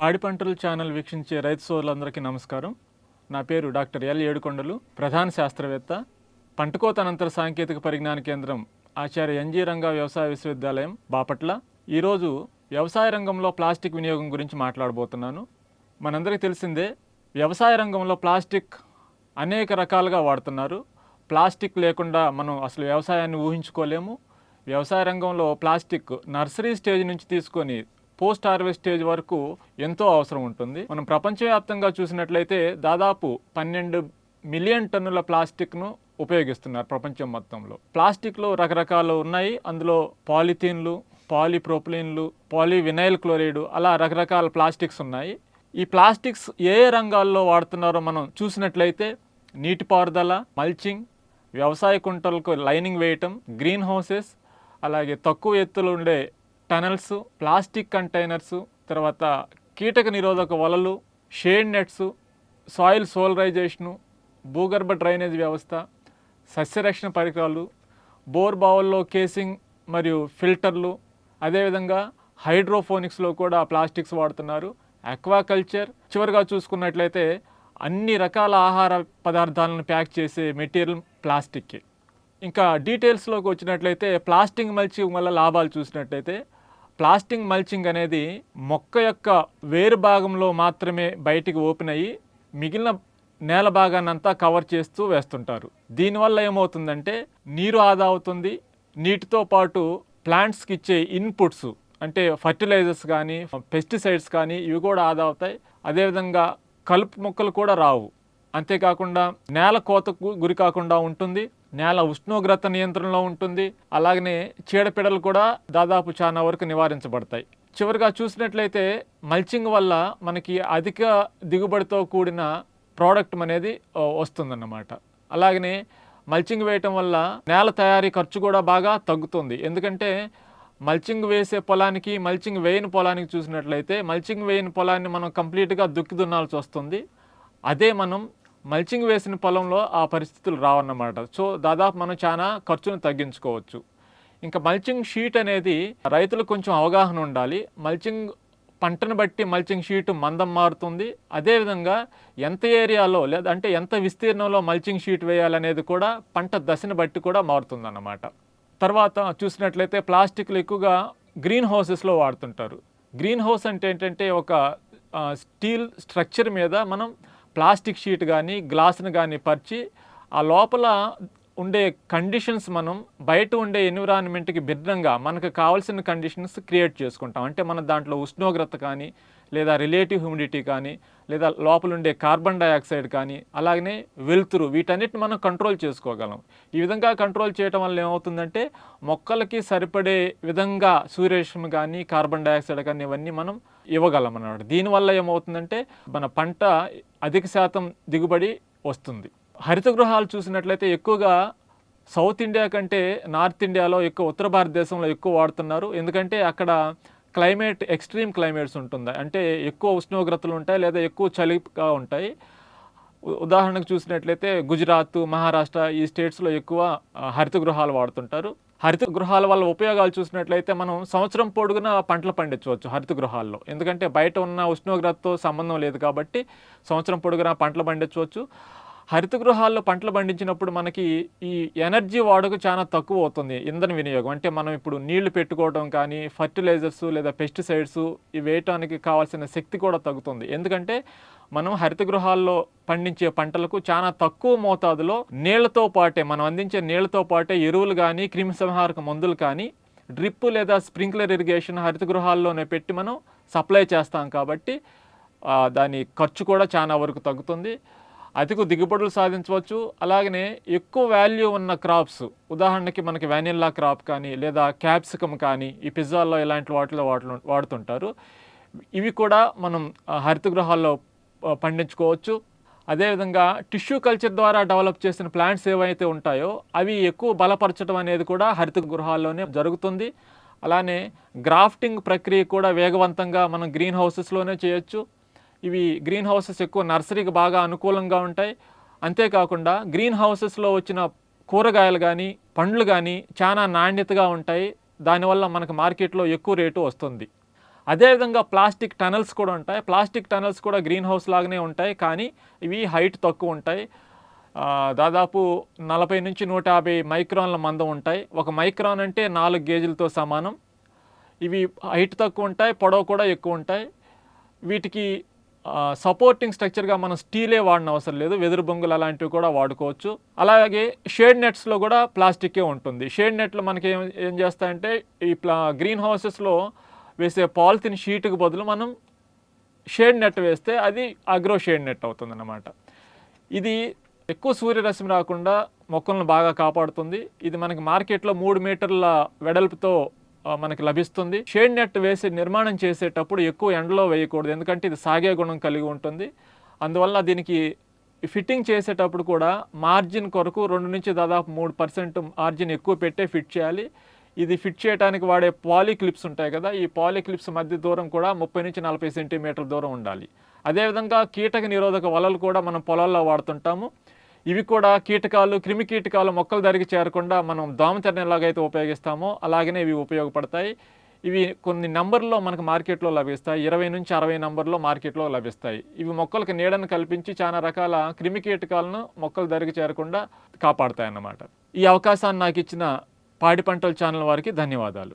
పాడి పంటలు ఛానల్ వీక్షించే రైతు సోదరులందరికీ నమస్కారం. నా పేరు డాక్టర్ ఎల్ ఏడుకొండలు ప్రధాన శాస్త్రవేత్త. పంటకోత అనంతర సాంకేతిక పరిజ్ఞాన కేంద్రం ఆచార్య ఎన్జీ రంగా వ్యవసాయ విశ్వవిద్యాలయం బాపట్ల. ఈరోజు వ్యవసాయ రంగంలో ప్లాస్టిక్ వినియోగం గురించి మాట్లాడబోతున్నాను. మనందరికీ తెలిసిందే వ్యవసాయ రంగంలో ప్లాస్టిక్ అనేక రకాలుగా వాడుతున్నారు. ప్లాస్టిక్ లేకుండా మనం అసలు వ్యవసాయాన్ని ఊహించుకోలేము. వ్యవసాయ రంగంలో ప్లాస్టిక్ నర్సరీ స్టేజ్ నుంచి తీసుకొని పోస్ట్ హార్వెస్ట్ స్టేజ్ వరకు ఎంతో అవసరం ఉంటుంది. మనం ప్రపంచవ్యాప్తంగా చూసినట్లయితే దాదాపు పన్నెండు మిలియన్ టన్నుల ప్లాస్టిక్ను ఉపయోగిస్తున్నారు ప్రపంచం మొత్తంలో. ప్లాస్టిక్లో రకరకాలు ఉన్నాయి. అందులో పాలిథీన్లు పాలిప్రోపిలిన్లు పాలివినైల్ క్లోరైడ్ అలా రకరకాల ప్లాస్టిక్స్ ఉన్నాయి. ఈ ప్లాస్టిక్స్ ఏ ఏ రంగాల్లో వాడుతున్నారో మనం చూసినట్లయితే నీటిపారుదల మల్చింగ్ వ్యవసాయ కుంటలకు లైనింగ్ వేయటం గ్రీన్ హౌసెస్ అలాగే తక్కువ ఎత్తులో ఉండే టనల్స్ ప్లాస్టిక్ కంటైనర్స్ తర్వాత కీటక నిరోధక వలలు షేడ్ నెట్స్ సాయిల్ సోలరైజేషను భూగర్భ డ్రైనేజ్ వ్యవస్థ సస్యరక్షణ పరికరాలు బోర్ బావుల్లో కేసింగ్ మరియు ఫిల్టర్లు అదేవిధంగా హైడ్రోఫోనిక్స్లో కూడా ప్లాస్టిక్స్ వాడుతున్నారు. అక్వాకల్చర్ చివరిగా చూసుకున్నట్లయితే అన్ని రకాల ఆహార పదార్థాలను ప్యాక్ చేసే మెటీరియల్ ప్లాస్టిక్ ఇంకా డీటెయిల్స్లోకి వచ్చినట్లయితే ప్లాస్టిక్ మల్చింగ్ వల్ల లాభాలు చూసినట్లయితే ప్లాస్టిక్ మల్చింగ్ అనేది మొక్క యొక్క వేరు భాగంలో మాత్రమే బయటికి ఓపెన్ అయ్యి మిగిలిన నేల భాగాన్నంతా కవర్ చేస్తూ వేస్తుంటారు. దీనివల్ల ఏమవుతుందంటే నీరు ఆదా అవుతుంది. నీటితో పాటు ప్లాంట్స్కి ఇచ్చే ఇన్పుట్స్ అంటే ఫర్టిలైజర్స్ కానీ పెస్టిసైడ్స్ కానీ ఇవి కూడా ఆదా అవుతాయి. అదేవిధంగా కలుపు మొక్కలు కూడా రావు. అంతేకాకుండా నేల కోతకు గురి కాకుండా ఉంటుంది. నేల ఉష్ణోగ్రత నియంత్రణలో ఉంటుంది. అలాగనే చీడపీడలు కూడా దాదాపు చాలా వరకు నివారించబడతాయి. చివరిగా చూసినట్లయితే మల్చింగ్ వల్ల మనకి అధిక దిగుబడితో కూడిన ప్రోడక్ట్ అనేది వస్తుందన్నమాట. అలాగనే మల్చింగ్ వేయటం వల్ల నేల తయారీ ఖర్చు కూడా బాగా తగ్గుతుంది. ఎందుకంటే మల్చింగ్ వేసే పొలానికి మల్చింగ్ వేయని పొలానికి చూసినట్లయితే మల్చింగ్ వేయని పొలాన్ని మనం కంప్లీట్గా దుక్కి దున్నాల్సి వస్తుంది. అదే మనం మల్చింగ్ వేసిన పొలంలో ఆ పరిస్థితులు రావన్నమాట. సో దాదాపు మనం చాలా ఖర్చును తగ్గించుకోవచ్చు. ఇంకా మల్చింగ్ షీట్ అనేది రైతులకు కొంచెం అవగాహన ఉండాలి. మల్చింగ్ పంటను బట్టి మల్చింగ్ షీటు మందం మారుతుంది. అదేవిధంగా ఎంత ఏరియాలో లేదంటే ఎంత విస్తీర్ణంలో మల్చింగ్ షీట్ వేయాలనేది కూడా పంట దశను బట్టి కూడా మారుతుందన్నమాట. తర్వాత చూసినట్లయితే ప్లాస్టిక్లు ఎక్కువగా గ్రీన్ హౌసెస్లో వాడుతుంటారు. గ్రీన్ హౌస్ అంటే ఏంటంటే ఒక స్టీల్ స్ట్రక్చర్ మీద మనం ప్లాస్టిక్ షీట్ కానీ గ్లాస్ను కానీ పరిచి ఆ లోపల ఉండే కండిషన్స్ మనం బయట ఉండే ఎన్విరాన్మెంట్కి భిన్నంగా మనకు కావాల్సిన కండిషన్స్ క్రియేట్ చేసుకుంటాం. అంటే మన దాంట్లో ఉష్ణోగ్రత కానీ లేదా రిలేటివ్ హ్యూమిడిటీ కానీ లేదా లోపల ఉండే కార్బన్ డయాక్సైడ్ కానీ అలాగనే వెలుతురు వీటన్నిటిని మనం కంట్రోల్ చేసుకోగలం. ఈ విధంగా కంట్రోల్ చేయటం వల్ల ఏమవుతుందంటే మొక్కలకి సరిపడే విధంగా సూర్యరశ్మి కానీ కార్బన్ డయాక్సైడ్ కానీ ఇవన్నీ మనం ఇవ్వగలం అన్నమాట దీనివల్ల ఏమవుతుందంటే మన పంట అధిక శాతం దిగుబడి వస్తుంది. హరిత గృహాలు చూసినట్లయితే ఎక్కువగా సౌత్ ఇండియా కంటే నార్త్ ఇండియాలో ఎక్కువ ఉత్తర భారతదేశంలో ఎక్కువ వాడుతున్నారు. ఎందుకంటే అక్కడ క్లైమేట్ ఎక్స్ట్రీమ్ క్లైమేట్స్ ఉంటుంది? అంటే ఎక్కువ ఉష్ణోగ్రతలు ఉంటాయి లేదా ఎక్కువ చలిగా ఉంటాయి. ఉదాహరణకు చూసినట్లయితే గుజరాత్ మహారాష్ట్ర ఈ స్టేట్స్లో ఎక్కువ హరిత గృహాలు వాడుతుంటారు. హరిత గృహాల వల్ల ఉపయోగాలు చూసినట్లయితే మనం సంవత్సరం పొడుగునా పంటలు పండించవచ్చు హరిత గృహాల్లో. ఎందుకంటే బయట ఉన్న ఉష్ణోగ్రతతో సంబంధం లేదు కాబట్టి సంవత్సరం పొడుగునా పంటలు పండించవచ్చు. హరిత గృహాల్లో పంటలు పండించినప్పుడు మనకి ఈ ఎనర్జీ వాడక చాలా తక్కువ అవుతుంది ఇంధన వినియోగం. అంటే మనం ఇప్పుడు నీళ్ళు పెట్టుకోవడం కానీ ఫర్టిలైజర్స్ లేదా పెస్టిసైడ్స్ ఇవి వేయటానికి కావాల్సిన శక్తి కూడా తగ్గుతుంది. ఎందుకంటే మనం హరిత గృహాల్లో పండించే పంటలకు చాలా తక్కువ మోతాదులో నీళ్ళతో పాటే మనం అందించే నీళ్ళతో పాటే ఎరువులు కానీ క్రిమిసంహారక మందులు కానీ డ్రిప్ లేదా స్ప్రింక్లర్ ఇరిగేషన్ హరిత గృహాల్లోనే పెట్టి మనం సప్లై చేస్తాం కాబట్టి దాని ఖర్చు కూడా చాలా వరకు తగ్గుతుంది. అధిక దిగుబడులు సాధించవచ్చు. అలాగనే ఎక్కువ వాల్యూ ఉన్న క్రాప్స్ ఉదాహరణకి మనకి వెనిల్లా క్రాప్ కానీ లేదా క్యాప్సికమ్ కానీ ఈ పిజ్జాల్లో ఇలాంటి వాటిలో వాటిలో వాడుతుంటారు. ఇవి కూడా మనం హరితగృహాల్లో హరిత గృహాల్లో పండించుకోవచ్చు. అదేవిధంగా టిష్యూ కల్చర్ ద్వారా డెవలప్ చేసిన ప్లాంట్స్ ఏవైతే ఉంటాయో అవి ఎక్కువ బలపరచడం అనేది కూడా హరిత గృహాల్లోనే జరుగుతుంది. అలానే గ్రాఫ్టింగ్ ప్రక్రియ కూడా వేగవంతంగా మనం గ్రీన్ హౌసెస్లోనే చేయొచ్చు. ఇవి గ్రీన్ హౌసెస్ ఎక్కువ నర్సరీకి బాగా అనుకూలంగా ఉంటాయి. అంతేకాకుండా గ్రీన్ హౌసెస్లో వచ్చిన కూరగాయలు కానీ పండ్లు కానీ చాలా నాణ్యతగా ఉంటాయి. దానివల్ల మనకు మార్కెట్లో ఎక్కువ రేటు వస్తుంది. అదేవిధంగా ప్లాస్టిక్ టనల్స్ కూడా ఉంటాయి. ప్లాస్టిక్ టనల్స్ కూడా గ్రీన్ హౌస్ లాగానే ఉంటాయి. కానీ ఇవి హైట్ తక్కువ ఉంటాయి. దాదాపు నలభై నుంచి నూట యాభై మైక్రాన్ల మందం ఉంటాయి. ఒక మైక్రాన్ అంటే నాలుగు గేజీలతో సమానం. ఇవి హైట్ తక్కువ ఉంటాయి. పొడవు కూడా ఎక్కువ ఉంటాయి. వీటికి సపోర్టింగ్ స్ట్రక్చర్గా మనం స్టీలే వాడిన అవసరం లేదు. వెదురు బొంగులు అలాంటివి కూడా వాడుకోవచ్చు. అలాగే షేడ్ నెట్స్లో కూడా ప్లాస్టికే ఉంటుంది. షేడ్ నెట్లు మనకి ఏం ఏం చేస్తాయంటే ఈ ప్లా గ్రీన్ హౌసెస్లో వేసే పాలిథిన్ షీట్కి బదులు మనం షేడ్ నెట్ వేస్తే అది అగ్రో షేడ్ నెట్ అవుతుంది అన్నమాట ఇది ఎక్కువ సూర్యరశ్మి రాకుండా మొక్కలను బాగా కాపాడుతుంది. ఇది మనకి మార్కెట్లో మూడు మీటర్ల వెడల్పుతో మనకి లభిస్తుంది. షేడ్ నెట్ వేసి నిర్మాణం చేసేటప్పుడు ఎక్కువ ఎండలో వేయకూడదు. ఎందుకంటే ఇది సాగే గుణం కలిగి ఉంటుంది. అందువల్ల దీనికి ఫిట్టింగ్ చేసేటప్పుడు కూడా మార్జిన్ కొరకు రెండు నుంచి దాదాపు మూడు పర్సెంట్ మార్జిన్ ఎక్కువ పెట్టే ఫిట్ చేయాలి. ఇది ఫిట్ చేయడానికి వాడే పాలీ క్లిప్స్ ఉంటాయి కదా ఈ పాలీ క్లిప్స్ మధ్య దూరం కూడా ముప్పై నుంచి నలభై సెంటీమీటర్ల దూరం ఉండాలి. అదేవిధంగా కీటక నిరోధక వలలు కూడా మనం పొలాల్లో వాడుతుంటాము. ఇవి కూడా కీటకాలు క్రిమి కీటకాలు మొక్కల దరికి చేరకుండా మనం దోమతెరను ఎలాగైతే ఉపయోగిస్తామో అలాగనే ఇవి ఉపయోగపడతాయి. ఇవి కొన్ని నంబర్లో మనకు మార్కెట్లో లభిస్తాయి. ఇరవై నుంచి అరవై నంబర్లో మార్కెట్లో లభిస్తాయి. ఇవి మొక్కలకు నీడను కల్పించి చాలా రకాల క్రిమి కీటకాలను మొక్కల దరికి చేరకుండా కాపాడతాయి అన్నమాట ఈ అవకాశాన్ని నాకు ఇచ్చిన పాడి పంటల ఛానల్ వారికి ధన్యవాదాలు.